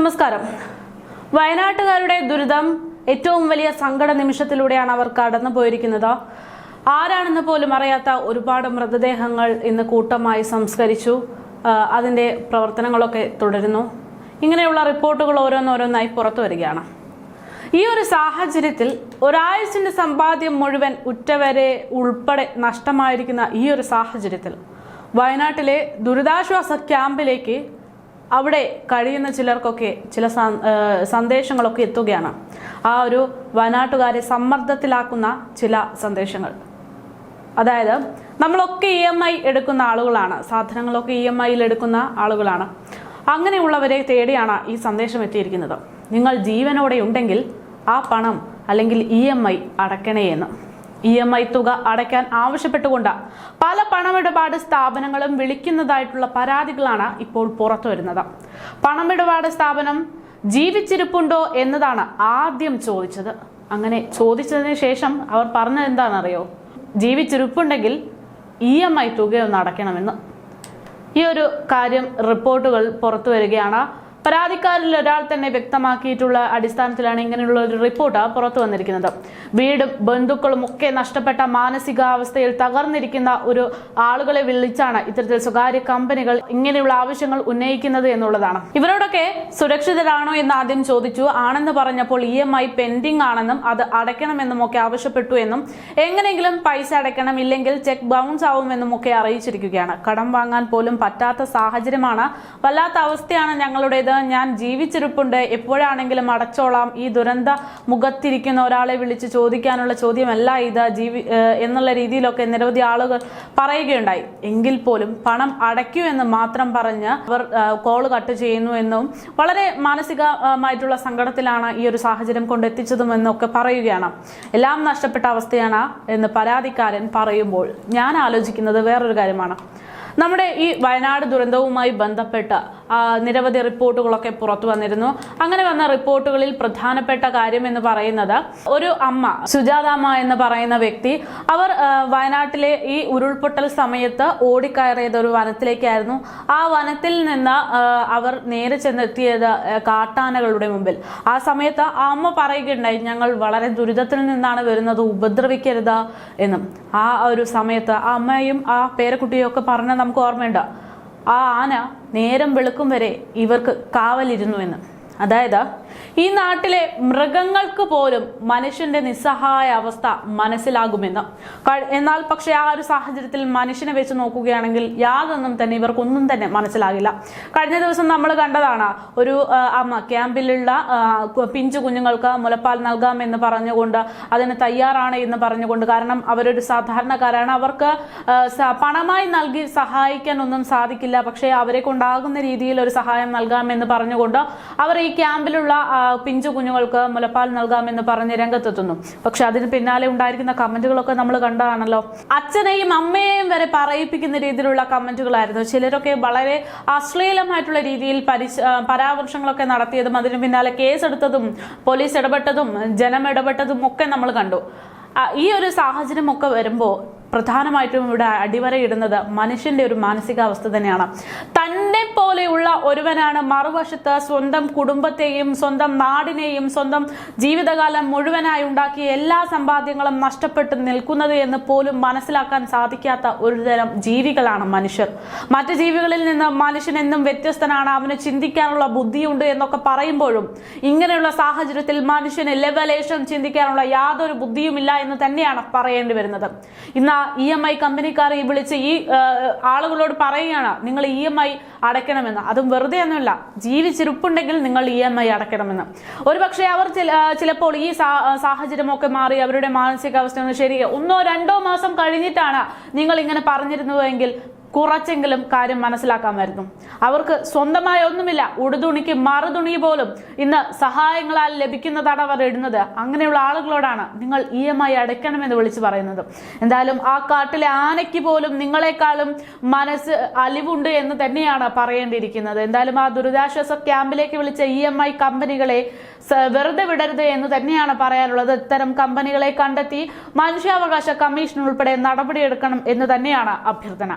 നമസ്കാരം. വയനാട്ടുകാരുടെ ദുരിതം ഏറ്റവും വലിയ സങ്കട നിമിഷത്തിലൂടെയാണ് അവർ കടന്നു പോയിരിക്കുന്നത്. ആരാണെന്ന് പോലും അറിയാത്ത ഒരുപാട് മൃതദേഹങ്ങൾ ഇന്ന് കൂട്ടമായി സംസ്കരിച്ചു. അതിന്റെ പ്രവർത്തനങ്ങളൊക്കെ തുടരുന്നു. ഇങ്ങനെയുള്ള റിപ്പോർട്ടുകൾ ഓരോന്നോരോന്നായി പുറത്തു വരികയാണ്. ഈ ഒരു സാഹചര്യത്തിൽ ഒരാഴ്ചന്റെ സമ്പാദ്യം മുഴുവൻ ഉറ്റവരെ ഉൾപ്പെടെ നഷ്ടമായിരിക്കുന്ന ഈ ഒരു സാഹചര്യത്തിൽ വയനാട്ടിലെ ദുരിതാശ്വാസ ക്യാമ്പിലേക്ക് അവിടെ കഴിയുന്ന ചിലർക്കൊക്കെ ചില സന്ദേശങ്ങളൊക്കെ എത്തുകയാണ്. ആ ഒരു വയനാട്ടുകാരെ സമ്മർദ്ദത്തിലാക്കുന്ന ചില സന്ദേശങ്ങൾ. അതായത് നമ്മളൊക്കെ ഇ എം ഐ എടുക്കുന്ന ആളുകളാണ്. സാധനങ്ങളൊക്കെ ഇ എം ഐയിൽ എടുക്കുന്ന ആളുകളാണ്. അങ്ങനെയുള്ളവരെ തേടിയാണ് ഈ സന്ദേശം എത്തിയിരിക്കുന്നത്. നിങ്ങൾ ജീവനോടെ ഉണ്ടെങ്കിൽ ആ പണം അല്ലെങ്കിൽ ഇ എം ഐ അടയ്ക്കണേ എന്ന് ഇ എം ഐ തുക അടയ്ക്കാൻ ആവശ്യപ്പെട്ടുകൊണ്ട് പല പണമിടപാട് സ്ഥാപനങ്ങളും വിളിക്കുന്നതായിട്ടുള്ള പരാതികളാണ് ഇപ്പോൾ പുറത്തു വരുന്നത് പണമിടപാട് സ്ഥാപനം ജീവിച്ചിരിപ്പുണ്ടോ എന്നതാണ് ആദ്യം ചോദിച്ചത്. അങ്ങനെ ചോദിച്ചതിന് ശേഷം അവർ പറഞ്ഞത് എന്താണെന്നറിയോ? ജീവിച്ചിരിപ്പുണ്ടെങ്കിൽ ഇ എം ഐ തുകയൊന്ന് അടയ്ക്കണമെന്ന്. ഈ ഒരു കാര്യം റിപ്പോർട്ടുകൾ പുറത്തു വരികയാണ് പരാതിക്കാരിൽ ഒരാൾ തന്നെ വ്യക്തമാക്കിയിട്ടുള്ള അടിസ്ഥാനത്തിലാണ് ഇങ്ങനെയുള്ള ഒരു റിപ്പോർട്ട് പുറത്തു വന്നിരിക്കുന്നത്. വീടും ബന്ധുക്കളും ഒക്കെ നഷ്ടപ്പെട്ട മാനസികാവസ്ഥയിൽ തകർന്നിരിക്കുന്ന ഒരു ആളുകളെ വിളിച്ചാണ് ഇത്തരത്തിൽ സ്വകാര്യ കമ്പനികൾ ഇങ്ങനെയുള്ള ആവശ്യങ്ങൾ ഉന്നയിക്കുന്നത് എന്നുള്ളതാണ്. ഇവരോടൊക്കെ സുരക്ഷിതരാണോ എന്ന് ആദ്യം ചോദിച്ചു. ആണെന്ന് പറഞ്ഞപ്പോൾ ഇ എം ഐ പെൻഡിംഗ് ആണെന്നും അത് അടയ്ക്കണമെന്നും ഒക്കെ ആവശ്യപ്പെട്ടു എന്നും എങ്ങനെയെങ്കിലും പൈസ അടയ്ക്കണം ഇല്ലെങ്കിൽ ചെക്ക് ബൗൺസ് ആവുമെന്നും ഒക്കെ അറിയിച്ചിരിക്കുകയാണ്. കടം വാങ്ങാൻ പോലും പറ്റാത്ത സാഹചര്യമാണ്. വല്ലാത്ത അവസ്ഥയാണ് ഞങ്ങളുടേത് ഞാൻ ജീവിച്ചിരിപ്പുണ്ട്. എപ്പോഴാണെങ്കിലും അടച്ചോളാം. ഈ ദുരന്ത മുഖത്തിരിക്കുന്ന ഒരാളെ വിളിച്ച് ചോദിക്കാനുള്ള ചോദ്യമല്ല ഇത്. ജീവി എന്നുള്ള രീതിയിലൊക്കെ നിരവധി ആളുകൾ പറയുകയുണ്ടായി. എങ്കിൽ പോലും പണം അടയ്ക്കൂ എന്ന് മാത്രം പറഞ്ഞ് അവർ കോൾ കട്ട് ചെയ്യുന്നു എന്നും വളരെ മാനസികമായിട്ടുള്ള സങ്കടത്തിലാണ് ഈ ഒരു സാഹചര്യം കൊണ്ടെത്തിച്ചതും എന്നൊക്കെ പറയുകയാണ്. എല്ലാം നഷ്ടപ്പെട്ട അവസ്ഥയാണ് എന്ന് പരാതിക്കാരൻ പറയുമ്പോൾ ഞാൻ ആലോചിക്കുന്നത് വേറൊരു കാര്യമാണ്. നമ്മുടെ ഈ വയനാട് ദുരന്തവുമായി ബന്ധപ്പെട്ട നിരവധി റിപ്പോർട്ടുകളൊക്കെ പുറത്തു വന്നിരുന്നു. അങ്ങനെ വന്ന റിപ്പോർട്ടുകളിൽ പ്രധാനപ്പെട്ട കാര്യം എന്ന് പറയുന്നത് ഒരു അമ്മ സുജാതാമ്മ എന്ന് പറയുന്ന വ്യക്തി അവർ വയനാട്ടിലെ ഈ ഉരുൾപൊട്ടൽ സമയത്ത് ഓടിക്കയറിയത് ഒരു വനത്തിലേക്കായിരുന്നു. ആ വനത്തിൽ നിന്ന് അവർ നേരെ ചെന്നെത്തിയത് കാട്ടാനകളുടെ മുമ്പിൽ. ആ സമയത്ത് ആ അമ്മ പറയുകയുണ്ടായി ഞങ്ങൾ വളരെ ദുരിതത്തിൽ നിന്നാണ് വരുന്നത് ഉപദ്രവിക്കരുത് എന്നും. ആ ഒരു സമയത്ത് ആ അമ്മയും ആ പേരക്കുട്ടിയും ഒക്കെ പറഞ്ഞ നമുക്ക് ഓർമ്മയുണ്ട്. ആ ആന നേരം വെളുക്കും വരെ ഇവർക്ക് കാവലിരുന്നു എന്ന്. അതായത് ഈ നാട്ടിലെ മൃഗങ്ങൾക്ക് പോലും മനുഷ്യന്റെ നിസ്സഹായ അവസ്ഥ മനസ്സിലാകുമെന്ന്. എന്നാൽ പക്ഷേ ആ ഒരു സാഹചര്യത്തിൽ മനുഷ്യനെ വെച്ച് നോക്കുകയാണെങ്കിൽ യാതൊന്നും തന്നെ ഇവർക്കൊന്നും തന്നെ മനസ്സിലാകില്ല. കഴിഞ്ഞ ദിവസം നമ്മൾ കണ്ടതാണ് ഒരു അമ്മ ക്യാമ്പിലുള്ള പിഞ്ചു കുഞ്ഞുങ്ങൾക്ക് മുലപ്പാൽ നൽകാമെന്ന് പറഞ്ഞുകൊണ്ട് അതിന് തയ്യാറാണ് എന്ന് പറഞ്ഞുകൊണ്ട് കാരണം അവരൊരു സാധാരണക്കാരാണ്. അവർക്ക് പണമായി നൽകി സഹായിക്കാൻ ഒന്നും സാധിക്കില്ല. പക്ഷേ അവരെ കൊണ്ടാകുന്ന രീതിയിൽ ഒരു സഹായം നൽകാമെന്ന് പറഞ്ഞുകൊണ്ട് അവർ ഈ ക്യാമ്പിലുള്ള പിഞ്ചു കുഞ്ഞുങ്ങൾക്ക് മുലപ്പാൽ നൽകാമെന്ന് പറഞ്ഞ് രംഗത്തെത്തുന്നു. പക്ഷെ അതിന് പിന്നാലെ ഉണ്ടായിരിക്കുന്ന കമന്റുകളൊക്കെ നമ്മൾ കണ്ടതാണല്ലോ. അച്ഛനെയും അമ്മയെയും വരെ പറയിപ്പിക്കുന്ന രീതിയിലുള്ള കമന്റുകളായിരുന്നു. ചിലരൊക്കെ വളരെ അശ്ലീലമായിട്ടുള്ള രീതിയിൽ പരാമർശങ്ങളൊക്കെ നടത്തിയതും അതിന് പിന്നാലെ കേസെടുത്തതും പോലീസ് ഇടപെട്ടതും ജനം ഇടപെട്ടതും ഒക്കെ നമ്മൾ കണ്ടു. ഈ ഒരു സാഹചര്യമൊക്കെ വരുമ്പോൾ പ്രധാനമായിട്ടും ഇവിടെ അടിവരയിടുന്നത് മനുഷ്യന്റെ ഒരു മാനസികാവസ്ഥ തന്നെയാണ്. തന്നെ പോലെയുള്ള ഒരുവനാണ് മറുവശത്ത് സ്വന്തം കുടുംബത്തെയും സ്വന്തം നാടിനെയും സ്വന്തം ജീവിതകാലം മുഴുവനായി ഉണ്ടാക്കിയ എല്ലാ സമ്പാദ്യങ്ങളും നഷ്ടപ്പെട്ട് നിൽക്കുന്നത് എന്ന് പോലും മനസ്സിലാക്കാൻ സാധിക്കാത്ത ഒരുതരം ജീവികളാണ് മനുഷ്യർ. മറ്റു ജീവികളിൽ നിന്ന് മനുഷ്യൻ എന്നും വ്യത്യസ്തനാണ് അവന് ചിന്തിക്കാനുള്ള ബുദ്ധിയുണ്ട് എന്നൊക്കെ പറയുമ്പോഴും ഇങ്ങനെയുള്ള സാഹചര്യത്തിൽ മനുഷ്യന് ലെവലേഷൻ ചിന്തിക്കാനുള്ള യാതൊരു ബുദ്ധിയുമില്ല എന്ന് തന്നെയാണ് പറയേണ്ടി വരുന്നത്. ഇന്ന് ഇ എം ഐ കമ്പനിക്കാർ ഈ വിളിച്ച് ഈ ആളുകളോട് പറയുകയാണ് നിങ്ങൾ ഇ എം ഐ അടയ്ക്കണമെന്ന്. അതും വെറുതെ ഒന്നുമില്ല ജീവിച്ചിരിപ്പുണ്ടെങ്കിൽ നിങ്ങൾ ഇ എം ഐ അടയ്ക്കണമെന്ന്. ഒരുപക്ഷെ അവർ ചിലപ്പോൾ ഈ സാഹചര്യമൊക്കെ മാറി അവരുടെ മാനസികാവസ്ഥ ഒന്ന് ശരി ഒന്നോ രണ്ടോ മാസം കഴിഞ്ഞിട്ടാണ് നിങ്ങൾ ഇങ്ങനെ പറഞ്ഞിരുന്നുവെങ്കിൽ കുറച്ചെങ്കിലും കാര്യം മനസ്സിലാക്കാമായിരുന്നു. അവർക്ക് സ്വന്തമായ ഒന്നുമില്ല. ഉടുതുണിക്ക് മറുതുണി പോലും ഇന്ന് സഹായങ്ങളാൽ ലഭിക്കുന്നതാണ് അവർ ഇടുന്നത്. അങ്ങനെയുള്ള ആളുകളോടാണ് നിങ്ങൾ ഇ എം ഐ അടയ്ക്കണമെന്ന് വിളിച്ചു പറയുന്നത്. എന്തായാലും ആ കാട്ടിലെ ആനയ്ക്ക് പോലും നിങ്ങളെക്കാളും മനസ്സ് അലിവുണ്ട് എന്ന് തന്നെയാണ് പറയേണ്ടിയിരിക്കുന്നത്. എന്തായാലും ആ ദുരിതാശ്വാസ ക്യാമ്പിലേക്ക് വിളിച്ച ഇ എം ഐ കമ്പനികളെ വെറുതെ വിടരുത് എന്ന് തന്നെയാണ് പറയാനുള്ളത്. ഇത്തരം കമ്പനികളെ കണ്ടെത്തി മനുഷ്യാവകാശ കമ്മീഷൻ ഉൾപ്പെടെ നടപടിയെടുക്കണം എന്ന് തന്നെയാണ് അഭ്യർത്ഥന.